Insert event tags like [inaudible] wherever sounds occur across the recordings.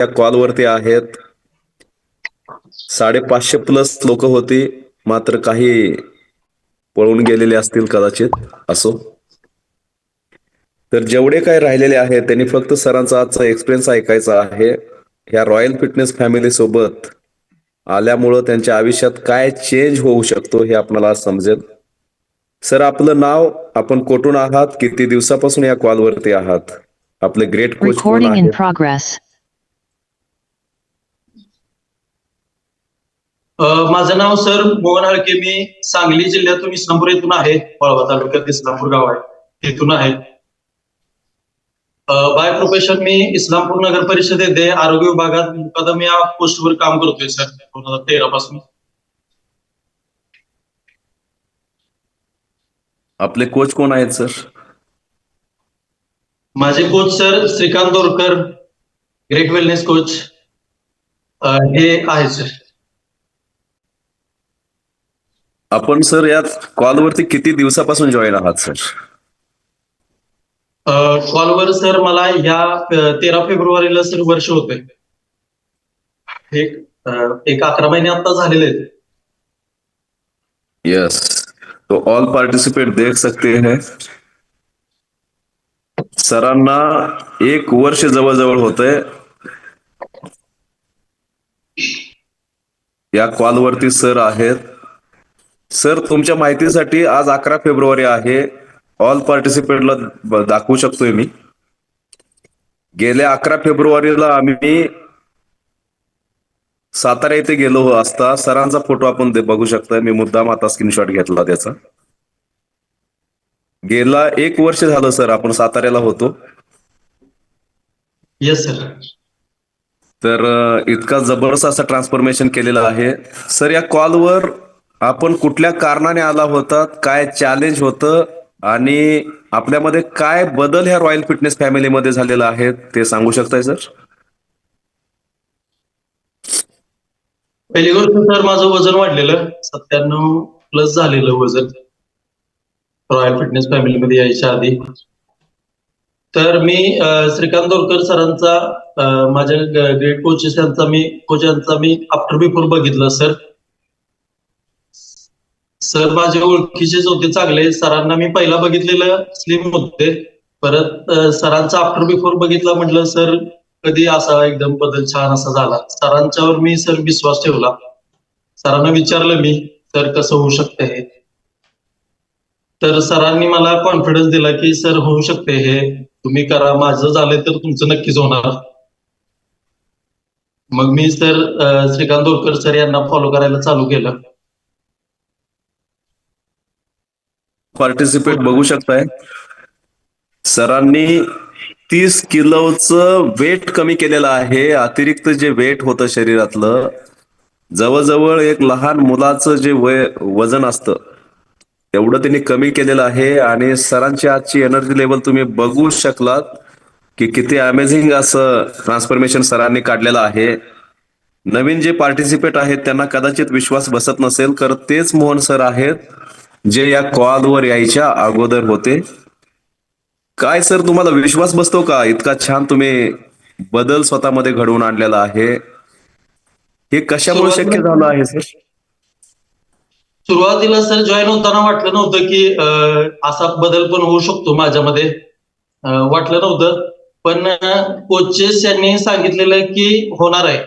या कॉलवरती आहेत. साडेपाचशे प्लस लोक होती. मात्र काही पळून गेलेले असतील कदाचित. असो. तर जेवढे काही राहिलेले आहेत त्यांनी फक्त सरांचा आजचा एक्सपिरियन्स ऐकायचा आहे. ह्या रॉयल फिटनेस फॅमिली सोबत आल्यामुळं त्यांच्या आयुष्यात काय चेंज होऊ शकतो हे आपल्याला समजेल. सर आपलं नाव आपण कुठून आहात? किती दिवसापासून या कॉलवरती आहात? आपले ग्रेट कोच माझं नाव सर मोहन हळके मी सांगली जिल्ह्यातून इस्लामपूर येथून आहे. वळवा तालुक्यात इस्लामपूर गाव आहे. तिथून आहे. बाय प्रोफेशन मी इस्लामपूर नगर परिषद येथे आरोग्य विभागात मुकादम या पोस्टवर काम करतोय सर. दोन हजार तेरा पासून. आपले कोच कोण आहेत सर? माझे coach sir Shrikant Dorkar great wellness coach हे आहेत सर. आपण सर या कॉलवरती किती दिवसापासून जॉईन आहात सर? कॉलवर सर मला ह्या तेरा फेब्रुवारीला सर वर्ष होते एक अकरा महिने आता झालेले आहेत. यस तो ऑल पार्टिसिपेट देख सकते हैं. सरांना एक वर्ष जवळजवळ होतंय. या कॉलवरती सर आहेत. सर तुमच्या माहितीसाठी आज अकरा फेब्रुवारी आहे. ऑल पार्टिसिपेटला दाखवू शकतोय मी. गेल्या अकरा फेब्रुवारीला आम्ही सातारा येथे गेलो असता सरांचा फोटो आपण बघू शकता. मी मुद्दाम आता स्क्रीनशॉट घेतला त्याचा. गेला एक वर्ष झालं सर आपण साताऱ्याला होतो. येस सर तर इतका जबरदस्त असा ट्रान्सफॉर्मेशन केलेलं आहे. सर या कॉलवर आपण कुठल्या कारणाने आला होता काय चॅलेंज होतं आणि आपल्यामध्ये काय बदल ह्या रॉयल फिटनेस फॅमिलीमध्ये झालेला आहे ते सांगू शकताय सर पहिली गोष्ट सर माझं वजन वाढलेलं सत्त्याण्णव प्लस झालेलं वजन. रॉयल फिटनेस फॅमिलीमध्ये यायच्या आधी. तर मी श्रीकांत दोरकर सरांचा माझ्या ग्रेट कोचेस यांचा मी कोच यांचा मी आफ्टर बिफोर बघितलं सर सर माझ्या ओळखीचेच होते चांगले. सरांना मी पहिला बघितलेलं स्लिम होते. परत सरांचा आफ्टर बिफोर बघितला म्हटलं सर कधी असा एकदम बदल छान असा झाला? सरांच्यावर मी सर विश्वास ठेवला. सरांना विचारलं मी सर कसं होऊ शकतं हे? तर सरांनी मला कॉन्फिडन्स दिला की सर होऊ शकते हे. तुम्ही करा. माझं झालं तर तुमचं नक्कीच होणार. मग मी सर श्रीकांत दोरकर सर यांना फॉलो करायला चालू केलं. पार्टिसिपेट बघू शकताय. सरांनी तीस किलोचं वेट कमी केलेलं आहे. अतिरिक्त जे वेट होतं शरीरातलं जवळजवळ एक लहान मुलाचं जे वय वजन असतं तेवढं त्यांनी कमी केलेलं आहे. आणि सरांची आजची एनर्जी लेवल तुम्ही बघू शकलात की किती अमेझिंग असं ट्रान्सफॉर्मेशन सरांनी काढलेलं आहे. नवीन जे पार्टिसिपेट आहेत त्यांना कदाचित विश्वास बसत नसेल तर तेच मोहन सर आहेत. जे या कॉलवर यायच्या अगोदर होते. काय सर तुम्हाला विश्वास बसतो का? इतका छान तुम्ही बदल स्वतःमध्ये घडवून आणलेला आहे. हे कशामुळे शक्य झालं आहे सर? सुरुवातीला सर जॉईन होताना वाटलं नव्हतं की असा बदल पण होऊ शकतो माझ्यामध्ये. वाटलं नव्हतं. पण कोचेस यांनी सांगितलेलं की होणार आहे.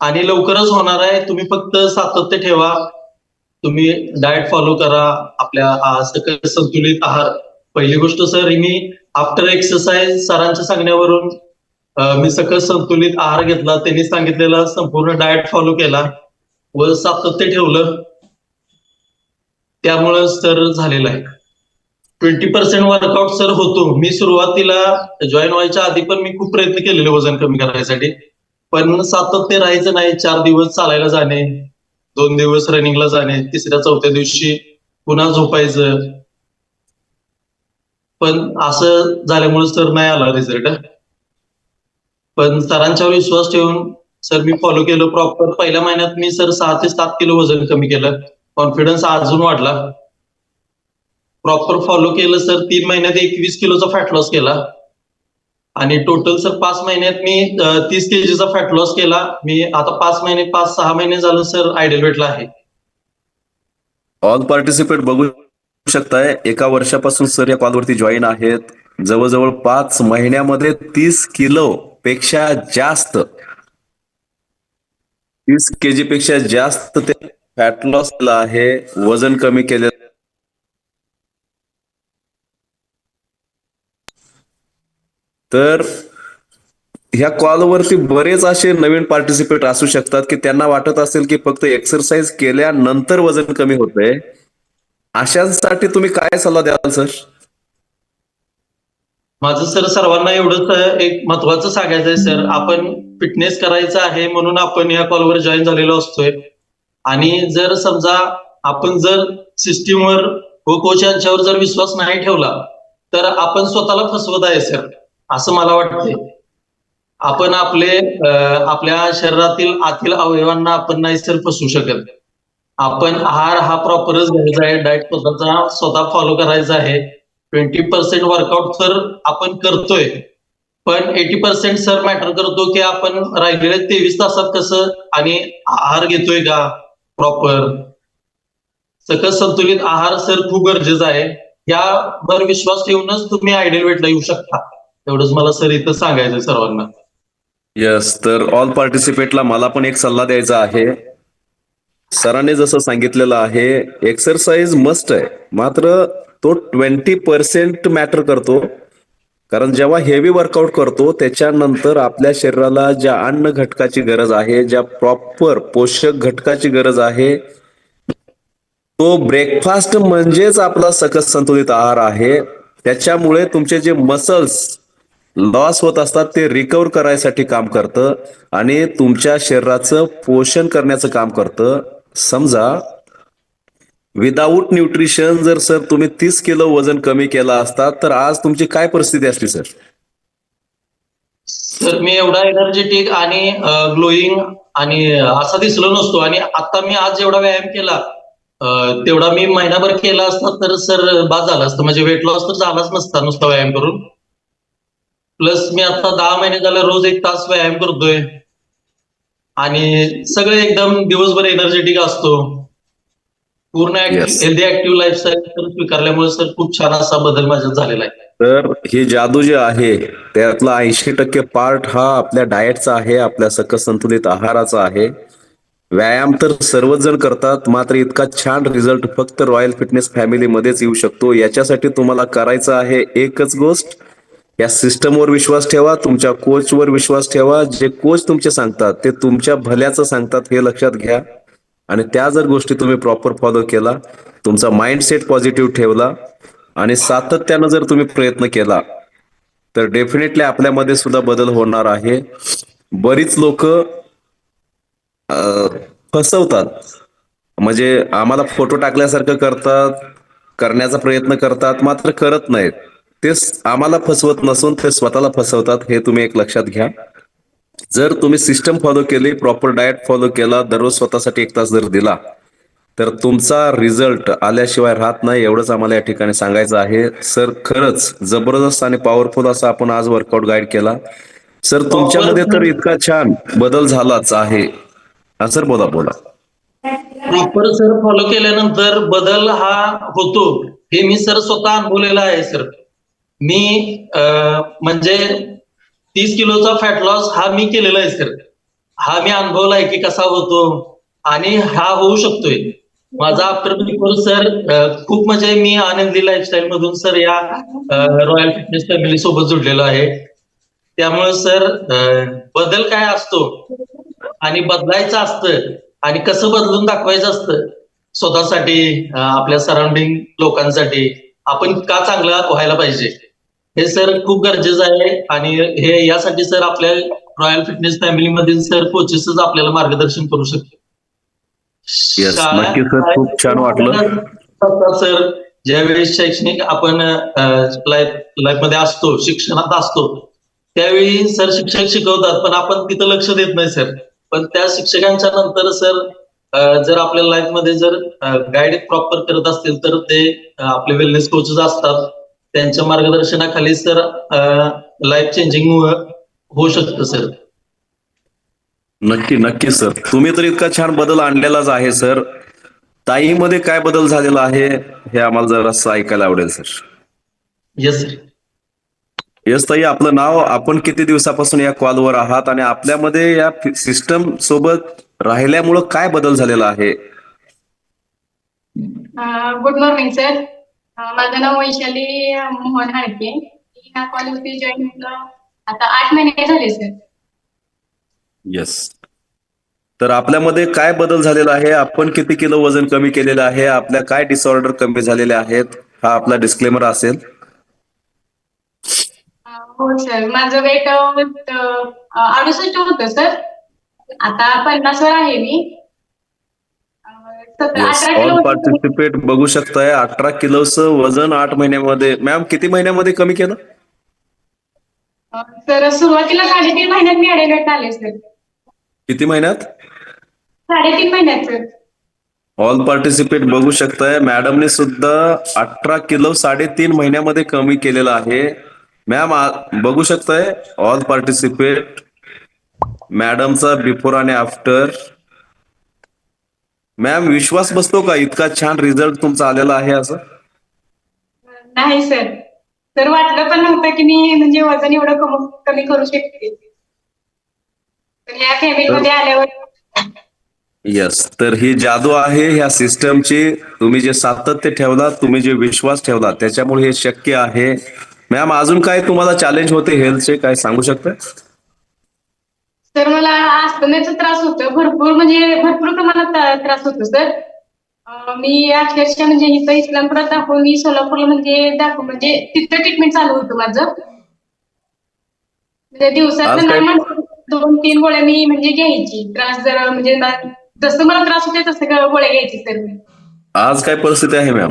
आणि लवकरच होणार आहे. तुम्ही फक्त सातत्य ठेवा. तुम्ही डाएट फॉलो करा आपल्या सकल संतुलित आहार. पहिली गोष्ट सर मी आफ्टर एक्सरसाइज सरांच्या सांगण्यावरून मी सकल संतुलित आहार घेतला. त्यांनी सांगितलेला संपूर्ण डाएट फॉलो केला. व सातत्य ठेवलं. त्यामुळं सर झालेलं आहे. ट्वेंटी पर्सेंट वर्कआउट सर होतो. मी सुरुवातीला जॉईन व्हायच्या आधी पण मी खूप प्रयत्न केलेले वजन कमी करायसाठी. पण सातत्य राहायचं नाही. चार दिवस चालायला जाणे. दोन दिवस रनिंगला जाणे तिसऱ्या चौथ्या दिवशी पुन्हा झोपायचं. पण असं झाल्यामुळे सर नाही आला रिझल्ट पण सरांच्यावर विश्वास ठेवून सर मी फॉलो केलं प्रॉपर पहिल्या महिन्यात मी सर सहा ते सात किलो वजन कमी केलं. कॉन्फिडन्स अजून वाढला. प्रॉपर फॉलो केलं सर तीन महिन्यात एकवीस किलोचा फॅट लॉस केला. आणि टोटल सर पाच महिन्यात मी तीस केजीचा फॅट लॉस केला. मी आता पाच महिने पाच सहा महिने झालं सर आयडियल वेटला आहे. ऑल पार्टिसिपेट बघू शकताय एका वर्षापासून सर या कॉलवरती जॉईन आहेत. जवळजवळ पाच महिन्यामध्ये तीस किलो पेक्षा जास्त तीस केजी पेक्षा जास्त ते फॅट लॉस केलं आहे. वजन कमी केलेलं तर ह्या कॉलवरती बरेच असे नवीन पार्टिसिपेट असू शकतात की त्यांना वाटत असेल की फक्त एक्सरसाइज केल्यानंतर वजन कमी होतंय. अशांसाठी तुम्ही काय सल्ला द्याल सर? माझं सर सर्वांना एवढंच एक महत्वाचं सांगायचं आहे सर. आपण फिटनेस करायचं आहे म्हणून आपण या कॉलवर जॉईन झालेलो असतोय. आणि जर समजा आपण जर सिस्टीमवर व कोच यांच्यावर जर विश्वास नाही ठेवला तर आपण स्वतःला फसवत आहे सर. असं मला वाटतंय. आपण आपले आपल्या शरीरातील आतील अवयवांना आपण नाही सर फसवू शकत आपण आहार हा प्रॉपरच घ्यायचा आहे. डाएट स्वतःचा स्वतः फॉलो करायचा आहे. ट्वेंटी पर्सेंट वर्कआउट सर आपण करतोय. पण एटी पर्सेंट सर मॅटर करतो की आपण राहिलेल्या तेवीस तासात कसं आणि आहार घेतोय का? प्रॉपर सकस संतुलित आहार सर खूप गरजेचा आहे. यावर विश्वास ठेवूनच तुम्ही आयडियल वेटला येऊ शकता. तेवढंच मला सर इथं सांगायचं सर्वांना. यस तर ऑल पार्टिसिपेटला मला पण एक सल्ला द्यायचा आहे. सरांनी जसं सांगितलेलं आहे एक्सरसाइज मस्ट आहे. मात्र तो ट्वेंटी पर्सेंट मॅटर करतो. कारण जेव्हा हेवी वर्कआउट करतो त्याच्यानंतर आपल्या शरीराला ज्या अन्न घटकाची गरज आहे ज्या प्रॉपर पोषक घटकाची गरज आहे तो ब्रेकफास्ट म्हणजेच आपला सकस संतुलित आहार आहे. त्याच्यामुळे तुमचे जे मसल्स लॉस होत असतात ते रिकवर करायसाठी काम करतं आणि तुमच्या शरीराचं पोषण करण्याचं काम करतं. समजा विदाऊट न्यूट्रिशन जर सर तुम्ही तीस किलो वजन कमी केला असता तर आज तुमची काय परिस्थिती असली सर? सर मी एवढा एनर्जेटिक आणि ग्लोईंग आणि असा दिसलो नसतो आणि आता मी आज जेवढा व्यायाम केला तेवढा मी महिनाभर केला असता तर सर बाद झाला असतं. म्हणजे वेट लॉस तर झालाच नसता नुसता व्यायाम करून. प्लस मी आता दहा महिने झाले रोज एक तास व्यायाम करतोय. आणि सगळे एकदम दिवसभर एनर्जेटिक असतो. पूर्ण. हेल्दी ऍक्टिव्ह लाईफस्टाईल स्वीकारल्यामुळे सर खूप छान असा बदल माझ्यात झालेला आहे. तर ही जादू जे आहे त्यातला ऐंशी टक्के पार्ट हा आपल्या डाएटचा आहे आपल्या सकस संतुलित आहाराचा आहे. व्यायाम तर सर्वच जण करतात मात्र इतका छान रिझल्ट फक्त रॉयल फिटनेस फॅमिलीमध्येच येऊ शकतो. याच्यासाठी तुम्हाला करायचं आहे एकच गोष्ट या सिस्टमवर विश्वास ठेवा तुमच्या कोचवर विश्वास ठेवा जे कोच तुमचे सांगतात ते तुमच्या भल्याचं सांगतात हे लक्षात घ्या. आणि त्या जर गोष्टी तुम्ही प्रॉपर फॉलो केला तुमचा माइंडसेट पॉझिटिव्ह ठेवला आणि सातत्यानं जर तुम्ही प्रयत्न केला तर डेफिनेटली आपल्यामध्ये सुद्धा बदल होणार आहे. बरीच लोक फसवतात. म्हणजे आम्हाला फोटो टाकल्यासारखं करतात करण्याचा प्रयत्न करतात मात्र करत नाहीत. ते आम्हाला फसवत नसून ते स्वतःला फसवतात हे तुम्ही एक लक्षात घ्या. जर तुम्ही सिस्टम फॉलो केली प्रॉपर डाएट फॉलो केला दररोज स्वतःसाठी एक तास जर दिला तर तुमचा रिझल्ट आल्याशिवाय राहत नाही एवढंच आम्हाला या ठिकाणी सांगायचं आहे. सर खरंच जबरदस्त आणि पॉवरफुल असा आपण आज वर्कआउट गाईड केला. सर तुमच्यामध्ये तर इतका छान बदल झालाच आहे. हा सर बोला बोला. प्रॉपर सर फॉलो केल्यानंतर बदल हा होतो. हे मी सर स्वतः अनुभवलेला आहे सर मी म्हणजे तीस किलोचा फॅट लॉस हा मी केलेला आहे सर हा मी अनुभवला आहे की कसा होतो आणि हा होऊ शकतोय. माझा आफ्टर बिफोर सर खूप म्हणजे मी आनंदी लाईफस्टाईल मधून सर या रॉयल फिटनेस फॅमिली सोबत जुडलेलो आहे. त्यामुळे सर बदल काय असतो आणि बदलायचं असतं आणि कसं बदलून दाखवायचं असतं स्वतःसाठी आपल्या सराउंडिंग लोकांसाठी आपण का चांगला व्हायला पाहिजे? हे सर खूप गरजेचं आहे आणि हे यासाठी सर आपल्या रॉयल फिटनेस फॅमिली मधील सर कोचेसच आपल्याला मार्गदर्शन करू शकतो. खूप छान वाटलं. सर ज्यावेळेस शैक्षणिक आपण लाईफ लाईफमध्ये असतो शिक्षणात असतो त्यावेळी सर शिक्षक शिकवतात पण आपण तिथं लक्ष देत नाही सर पण त्या शिक्षकांच्या नंतर सर जर आपल्या लाईफमध्ये जर गाईड प्रॉपर करत असतील तर ते आपले वेलनेस कोचेस असतात त्यांच्या मार्गदर्शनाखाली सर लाईफ चेंजिंग होऊ शकतं सर नक्की नक्की सर तुम्ही तर इतका छान बदल आणलेलाच आहे सर ताईमध्ये काय बदल झालेला आहे हे आम्हाला जरासं ऐकायला आवडेल सर येस सर यस ताई आपलं नाव आपण किती दिवसापासून या कॉलवर आहात आणि आपल्यामध्ये या सिस्टम सोबत राहिल्यामुळं काय बदल झालेला आहे? गुड मॉर्निंग सर माझं नाव वैशाली मोहन हाडके. मी ह्या कॉलेजमध्ये जॉईन झालं आता आठ महिने झाले सर येस तर आपल्यामध्ये काय बदल झालेला आहे? आपण किती किलो वजन कमी केलेलं आहे? आपल्या काय डिसऑर्डर कमी झालेले आहेत? हा आपला डिस्क्लेमर असेल. हो सर माझं वेट अडुसष्ट होतं सर आता पन्नासवर आहे मी अं, सतरा येस अठरा ऑल पार्टिसिपेट बघू शकताय. अठरा किलोचं वजन आठ महिन्यामध्ये. मॅम किती महिन्यामध्ये कमी केलं? सर सुरुवातीला साडेतीन महिन्यात मी अडेलट आले सर किती महिन्यात? साडेतीन महिन्यात. सर ऑल पार्टिसिपेट बघू शकताय. मॅडमने सुद्धा अठरा किलो साडेतीन महिन्यामध्ये कमी केलेला आहे. मॅम बघू शकताय. ऑल पार्टिसिपेट मॅडमचा बिफोर आणि आफ्टर मॅम विश्वास बसतो का? इतका छान रिझल्ट तुमचा आलेला आहे असं? नाही सर सर वाटलं पण नव्हतं की मी म्हणजे वजन एवढं कम- कमी करू शकते. या फॅमिलीमध्ये आल्यावर येस तर ही जादू आहे. ह्या सिस्टमची तुम्ही जे सातत्य ठेवला तुम्ही जे विश्वास ठेवला त्याच्यामुळे हे शक्य आहे. मॅम अजून काय तुम्हाला चॅलेंज होते? हेल्थचे काय सांगू शकता? सर मला आस्तम्याचा त्रास होतो भरपूर म्हणजे भरपूर प्रमाणात त्रास होतो सर. मी अक्षरशः म्हणजे इथं इस्लामपुरात दाखवून मी सोलापूरला म्हणजे दाखव म्हणजे तिथं ट्रीटमेंट चालू होतं माझं. म्हणजे दिवसात दोन तीन गोळ्या मी म्हणजे घ्यायची. त्रास जर म्हणजे जसं मला त्रास होते तसं गोळ्या घ्यायची सर मी. आज काय परिस्थिती आहे मॅम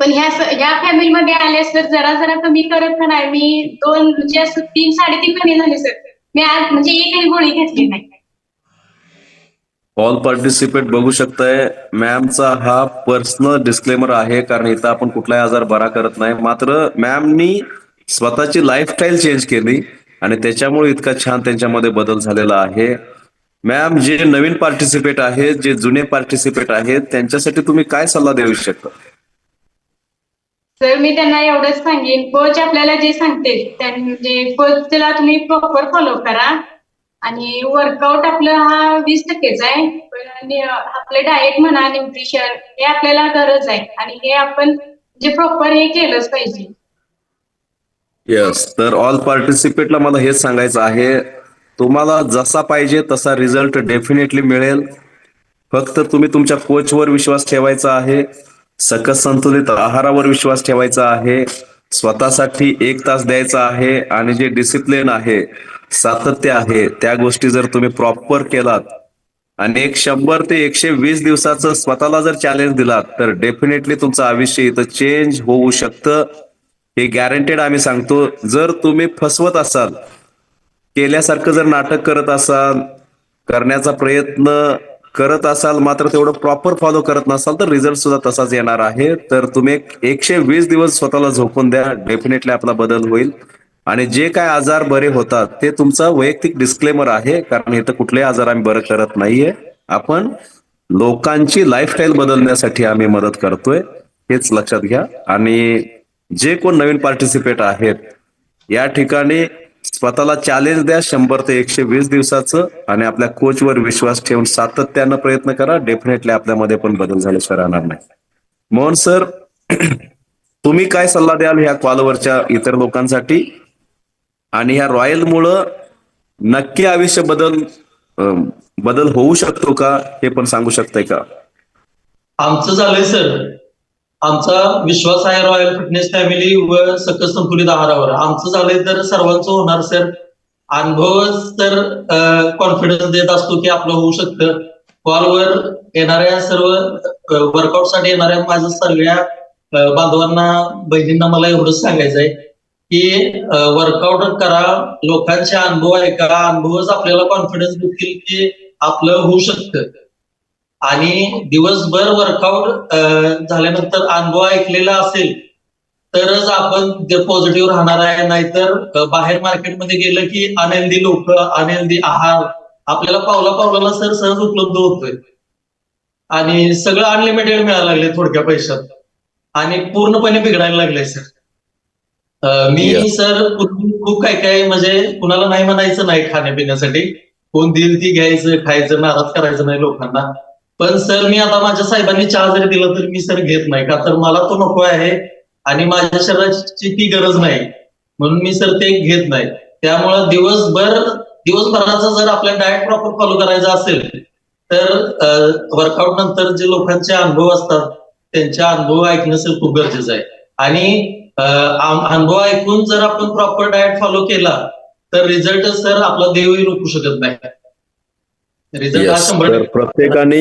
पण ह्या ह्या फॅमिलीमध्ये आल्यास तर जरा जरा कमी करत नाही मी दोन म्हणजे असं तीन साडेतीन महिने झाले सर. मी आज म्हणजे एकही गोळी घेतली नाही ऑल पार्टिसिपेट बघू शकताय मॅमचा हा पर्सनल डिस्क्लेमर आहे कारण इथं आपण कुठलाही आजार बरा करत नाही. मात्र मॅमनी स्वतःची लाईफस्टाईल चेंज केली आणि त्याच्यामुळे इतका छान त्यांच्यामध्ये बदल झालेला आहे. मॅम जे नवीन पार्टिसिपेट आहेत जे जुने पार्टिसिपेट आहेत त्यांच्यासाठी तुम्ही काय सल्ला देऊ शकता? तर मी त्यांना एवढंच सांगेन. कोच आपल्याला जे सांगते म्हणजे कोचला तुम्ही प्रॉपर फॉलो करा. आणि वर्कआउट आपलं हा वीस टक्केच आहे. पण आपलं डाएट म्हणा न्यूट्रिशन हे आपल्याला गरज आहे. आणि हे आपण जे प्रॉपर हे केलंच पाहिजे. येस तर ऑल पार्टिसिपेटला मला हेच सांगायचं आहे. तुम्हाला जसा पाहिजे तसा रिझल्ट डेफिनेटली मिळेल. फक्त तुम्ही तुमच्या कोचवर विश्वास ठेवायचा आहे. सकस संतुलित आहारावर विश्वास ठेवायचा आहे. स्वतःसाठी एक तास द्यायचा आहे आणि जे डिसिप्लिन आहे सातत्य आहे त्या गोष्टी जर तुम्ही प्रॉपर केलात आणि एक शंभर ते एकशे वीस दिवसाचं स्वतःला जर चॅलेंज दिलात तर डेफिनेटली तुमचं आयुष्य इथं चेंज होऊ शकतं. हे गॅरंटेड आम्ही सांगतो. जर तुम्ही फसवत असाल केल्यासारखं जर नाटक करत असाल करण्याचा प्रयत्न करत असाल मात्र तेवढं प्रॉपर फॉलो करत नसाल तर रिझल्ट सुद्धा तसाच येणार आहे. तर तुम्ही एक एकशे वीस दिवस स्वतःला झोपून द्या. डेफिनेटली आपला बदल होईल. आणि जे काय आजार बरे होतात ते तुमचा वैयक्तिक डिस्क्लेमर आहे. कारण इथं कुठलेही आजार आम्ही बरं करत नाहीये. आपण लोकांची लाईफस्टाईल बदलण्यासाठी आम्ही मदत करतोय. हेच लक्षात घ्या. आणि जे कोण नवीन पार्टिसिपेट आहेत या ठिकाणी स्वतःला चॅलेंज द्या शंभर ते एकशे वीस दिवसाचं आणि आपल्या कोचवर विश्वास ठेवून सातत्यानं प्रयत्न करा. डेफिनेटली आपल्यामध्ये पण बदल झाल्याशिवाय राहणार नाही. मोहन सर [clears throat] तुम्ही काय सल्ला द्याल ह्या कॉलवरच्या इतर लोकांसाठी? आणि ह्या रॉयल मुळे नक्की आयुष्य बदल बदल होऊ शकतो का हे पण सांगू शकताय का? आमचं झालंय सर आमचा विश्वास आहे रॉयल फिटनेस फॅमिली व सकस संतुलित आहारावर. आमचं झालंय तर सर्वांचं होणार सर अनुभवच तर कॉन्फिडन्स देत असतो की आपलं होऊ शकतं. कॉलवर येणाऱ्या सर्व वर्कआउटसाठी येणाऱ्या माझ्या सगळ्या बांधवांना बहिणींना मला एवढंच सांगायचं आहे की वर्कआउट करा. लोकांचे अनुभव ऐका. अनुभवच आपल्याला कॉन्फिडन्स देतील की आपलं होऊ शकतं. आणि दिवसभर वर्कआउट झाल्यानंतर अनुभव ऐकलेला असेल तरच आपण पॉझिटिव्ह राहणार आहे नाहीतर बाहेर मार्केटमध्ये गेलं की अनहेल्दी लोक अनहेल्दी आहार आपल्याला पावला पावलाला सर सहज उपलब्ध होतोय. आणि सगळं अनलिमिटेड मिळायला लागले थोडक्या पैशात. आणि पूर्णपणे बिघडायला लागले सर. मी. सर खूप काय काय म्हणजे कुणाला नाही म्हणायचं नाही खाण्यापिण्यासाठी. कोण देईल ती घ्यायचं खायचं नाराज करायचं नाही लोकांना. पण सर मी आता माझ्या साहेबांनी चहा जरी दिला तर मी सर घेत नाही. का तर मला तो नको आहे आणि माझ्या शरीराची ती गरज नाही. म्हणून मी सर ते घेत नाही. त्यामुळं दिवसभर दिवसभराचा जर आपल्या डाएट प्रॉपर फॉलो करायचा असेल तर वर्कआउट नंतर जे लोकांचे अनुभव असतात त्यांच्या अनुभव ऐकणं सर खूप गरजेचं आहे. आणि अनुभव ऐकून जर आपण प्रॉपर डाएट फॉलो केला तर रिझल्ट सर आपला देवही रोखू शकत नाही रिझल्ट हा Yes. शंभर तर प्रत्येकाने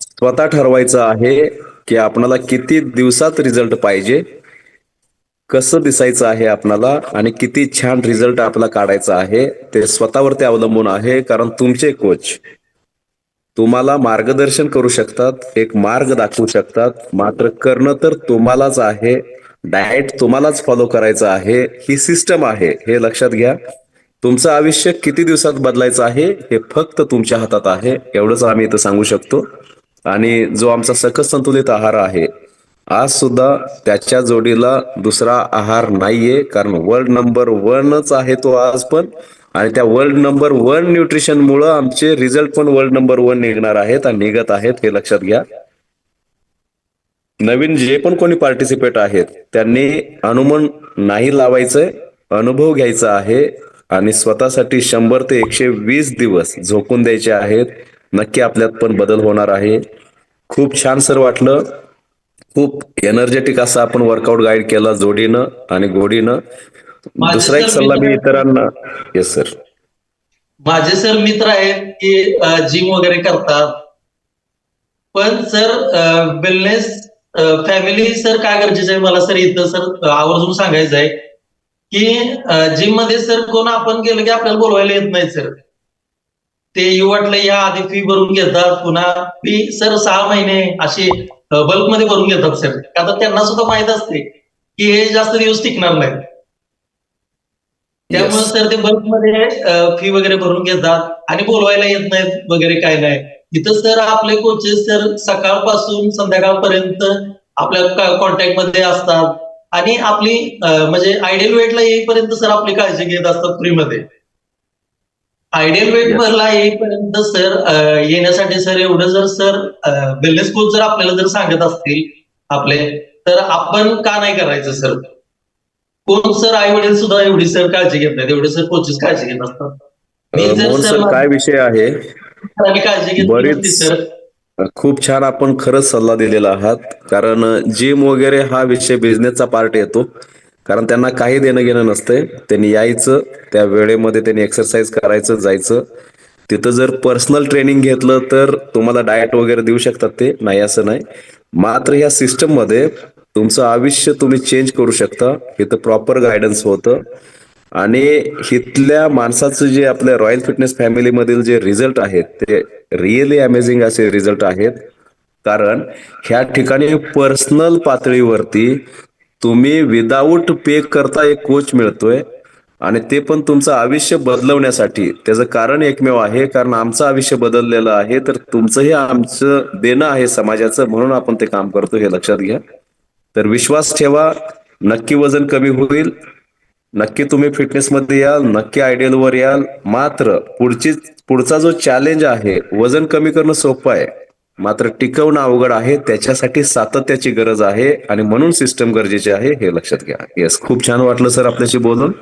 स्वतः ठरवायचं आहे की आपणाला किती दिवसात रिझल्ट पाहिजे कसं दिसायचं आहे आपणाला आणि किती छान रिझल्ट आपला काढायचा आहे ते स्वतःवरती अवलंबून आहे कारण तुमचे कोच तुम्हाला मार्गदर्शन करू शकतात एक मार्ग दाखवू शकतात. मात्र करणं तर तुम्हालाच आहे डाएट तुम्हालाच फॉलो करायचं आहे ही सिस्टम आहे हे लक्षात घ्या. तुमचं आयुष्य किती दिवसात बदलायचं आहे हे फक्त तुमच्या हातात आहे एवढंच आम्ही इथं सांगू शकतो. आणि जो आमचा सकस संतुलित आहार आहे आज सुद्धा त्याच्या जोडीला दुसरा आहार नाहीये कारण वर्ल्ड नंबर वनच आहे तो आज पण. आणि त्या वर्ल्ड नंबर वन न्यूट्रिशन मुळे आमचे रिझल्ट पण वर्ल्ड नंबर वन निघणार आहेत आणि निघत आहेत हे लक्षात घ्या. नवीन जे पण कोणी पार्टिसिपेट आहेत त्यांनी अनुमान नाही लावायचंय अनुभव घ्यायचा आहे आणि स्वतःसाठी शंभर ते एकशे वीस दिवस झोकून द्यायचे आहेत. नक्की आपल्यात पण बदल होणार आहे. खूप छान सर वाटलं. खूप एनर्जेटिक असा आपण वर्कआउट गाईड केला जोडीनं आणि गोडीनं दुसरा एक सल्ला मी इतरांना येस सर माझे सर मित्र आहेत की जिम वगैरे करतात. पण सर वेलनेस फॅमिली सर काय गरजेचं आहे? मला सर इथं सर आवर्जून सांगायचं आहे की जिममध्ये सर कोण आपण गेलो की आपल्याला बोलवायला येत नाही सर. ते वाटलं या आधी फी भरून घेतात पुन्हा फी सर सहा महिने अशी बल्कमध्ये भरून घेतात सर. तर त्यांना सुद्धा माहीत असते की हे जास्त दिवस टिकणार नाही त्यामुळे. सर ते बल्कमध्ये फी वगैरे भरून घेतात आणि बोलवायला येत नाहीत वगैरे काय नाही. इथं सर आपले कोचेस सर सकाळपासून संध्याकाळपर्यंत आपल्या कॉन्टॅक्टमध्ये असतात. आणि आपली म्हणजे आयडियल वेटला येईपर्यंत सर आपली काळजी घेत असतात फ्रीमध्ये आयडियल वेट Yes. ला येईपर्यंत सर येण्यासाठी सर एवढं जर सर वेलनेस कोच जर आपल्याला जर सांगत असतील आपले तर आपण का नाही करायचं सर? कोण सर आई वडील सुद्धा एवढी सर काळजी घेत नाहीत एवढे सर कोचेस काळजी घेत असतात. मी जर मोहन सर सर काय विषय आहे? काळजी नसती सर. खूप छान आपण खरंच सल्ला दिलेला आहात. कारण जिम वगैरे हा विषय बिझनेसचा पार्ट येतो. कारण त्यांना काही देणं घेणं नसतंय. त्यांनी यायचं त्या वेळेमध्ये त्यांनी एक्सरसाइज करायचं जायचं. तिथं जर पर्सनल ट्रेनिंग घेतलं तर तुम्हाला डाएट वगैरे देऊ शकतात ते. नाही असं नाही. मात्र या सिस्टममध्ये तुमचं आयुष्य तुम्ही चेंज करू शकता. इथं प्रॉपर गायडन्स होतं. आणि इथल्या माणसाचं जे आपल्या रॉयल फिटनेस फॅमिली मधील जे रिझल्ट आहेत ते रिअली अमेझिंग असे रिझल्ट आहेत. कारण ह्या ठिकाणी पर्सनल पातळीवरती तुम्ही विदाऊट पे करता एक कोच मिळतोय. आणि ते पण तुमचं आयुष्य बदलवण्यासाठी. त्याचं कारण एकमेव आहे. कारण आमचं आयुष्य बदललेलं आहे. तर तुमचंही आमचं देणं आहे समाजाचं. म्हणून आपण ते काम करतो हे लक्षात घ्या. तर विश्वास ठेवा. नक्की वजन कमी होईल. नक्की तुम्ही फिटनेसमध्ये याल नक्की आयडियल वर याल. मात्र पुढची पुढचा जो चॅलेंज आहे वजन कमी करणं सोपं आहे. मात्र टिकवणं अवघड आहे त्याच्यासाठी सातत्याची गरज आहे आणि म्हणून सिस्टम गरजेचे आहे हे लक्षात घ्या. येस खूप छान वाटलं सर आपल्याशी बोलून.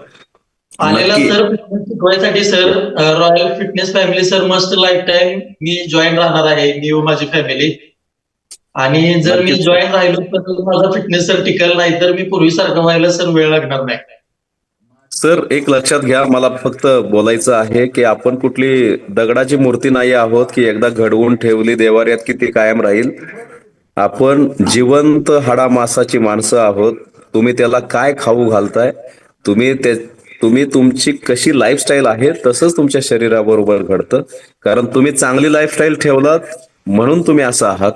आलेला. Sir शिकवायसाठी sir royal fitness family sir must lifetime मी जॉईन राहणार आहे मी व माझी फॅमिली आणि जर मी. जॉईन राहिलो तर माझा फिटनेस सर टिकेल नाही तर मी पूर्वीसारखं व्हायला सर वेळ लागणार नाही. सर एक लक्षात घ्या मला फक्त बोलायचं आहे की आपण कुठली दगडाची मूर्ती नाही आहोत की एकदा घडवून ठेवली देवाऱ्यात की ती कायम राहील. आपण जिवंत हाडा मासाची माणसं आहोत. तुम्ही त्याला काय खाऊ घालताय? तुम्ही ते तुम्ही तुमची कशी लाईफस्टाईल आहे तसंच तुमच्या शरीराबरोबर घडतं. कारण तुम्ही चांगली लाईफस्टाईल ठेवलात म्हणून तुम्ही असं आहात.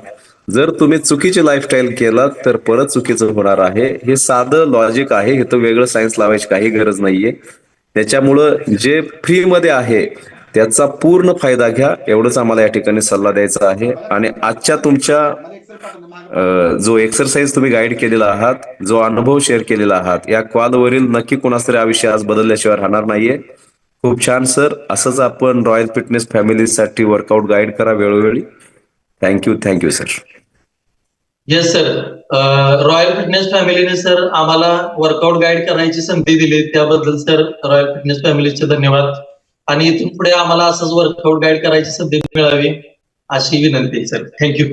जर तुम्ही चुकीची लाईफस्टाईल केलात तर परत चुकीचं होणार आहे. हे साधं लॉजिक आहे. हे तर वेगळं सायन्स लावायची काही गरज नाहीये. त्याच्यामुळं जे फ्रीमध्ये आहे त्याचा पूर्ण फायदा घ्या. एवढंच आम्हाला या ठिकाणी सल्ला द्यायचा आहे. आणि आजच्या तुमच्या जो एक्सरसाइज तुम्ही गाईड केलेला आहात जो अनुभव शेअर केलेला आहात या कॉलवरील नक्की कोणास तरी आयुष्य आज बदलल्याशिवाय राहणार नाहीये. खूप छान सर. असंच आपण रॉयल फिटनेस फॅमिलीसाठी वर्कआउट गाईड करा वेळोवेळी. Thank you thank you sir yes sir royal fitness फॅमिलीने sir आम्हाला वर्कआउट गाईड करायची संधी दिली. त्याबद्दल सर रॉयल फिटनेस फॅमिलीचे धन्यवाद. आणि इथून पुढे आम्हाला असंच वर्कआउट गाईड करायची संधी मिळावी अशी विनंती आहे सर थँक्यू